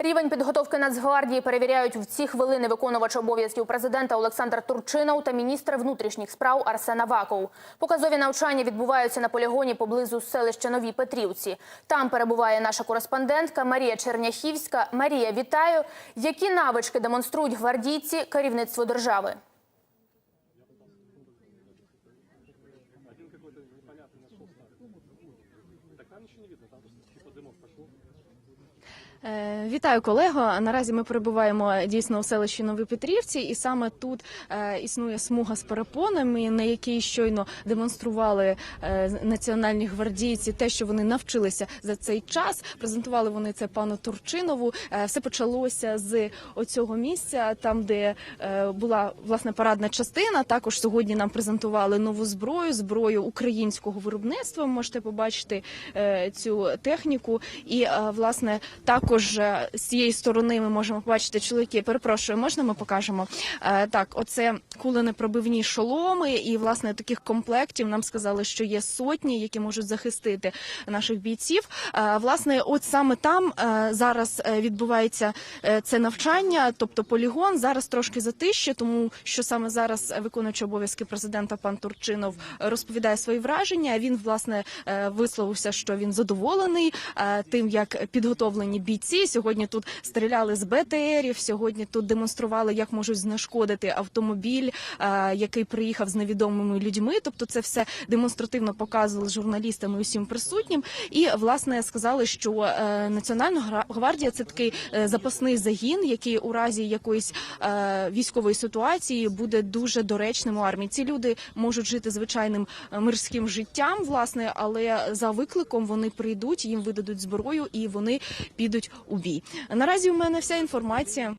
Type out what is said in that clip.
Рівень підготовки Нацгвардії перевіряють в ці хвилини виконувач обов'язків президента Олександр Турчинов та міністр внутрішніх справ Арсен Аваков. Показові навчання відбуваються на полігоні поблизу селища Нові Петрівці. Там перебуває наша кореспондентка Марія Черняхівська. Марія, вітаю. Які навички демонструють гвардійці керівництву держави? Вітаю колего. Наразі ми перебуваємо дійсно у селищі Новопетрівці, і саме тут е, існує смуга з перепонами, на якій щойно демонстрували е, національні гвардійці те, що вони навчилися за цей час. Презентували вони це пану Турчинову. Е, все почалося з оцього місця, там де була власне парадна частина. Також сьогодні нам презентували нову зброю, зброю українського виробництва. Ви можете побачити цю техніку, і власне також з цієї сторони ми можемо побачити чоловіки. Перепрошую, можна ми покажемо? Е, Так, оце куленепробивні шоломи, і власне таких комплектів нам сказали, що є сотні, які можуть захистити наших бійців. Е, Власне, от саме там е, зараз відбувається це навчання, тобто полігон зараз трошки затище, тому що саме зараз виконуючий обов'язки президента пан Турчинов розповідає свої враження. Він власне висловився, що він задоволений тим, як підготовлені бійці. Сьогодні тут стріляли з БТРів. Сьогодні тут демонстрували, як можуть знешкодити автомобіль, е, який приїхав з невідомими людьми. Тобто, це все демонстративно показували журналістам і усім присутнім. І власне сказали, що е, Національна гвардія це такий е, запасний загін, який у разі якоїсь військової ситуації буде дуже доречним у армії. Ці люди можуть жити звичайним мирським життям, власне, але за викликом вони прийдуть, їм видадуть зброю і вони підуть у бій. Наразі у мене вся інформація.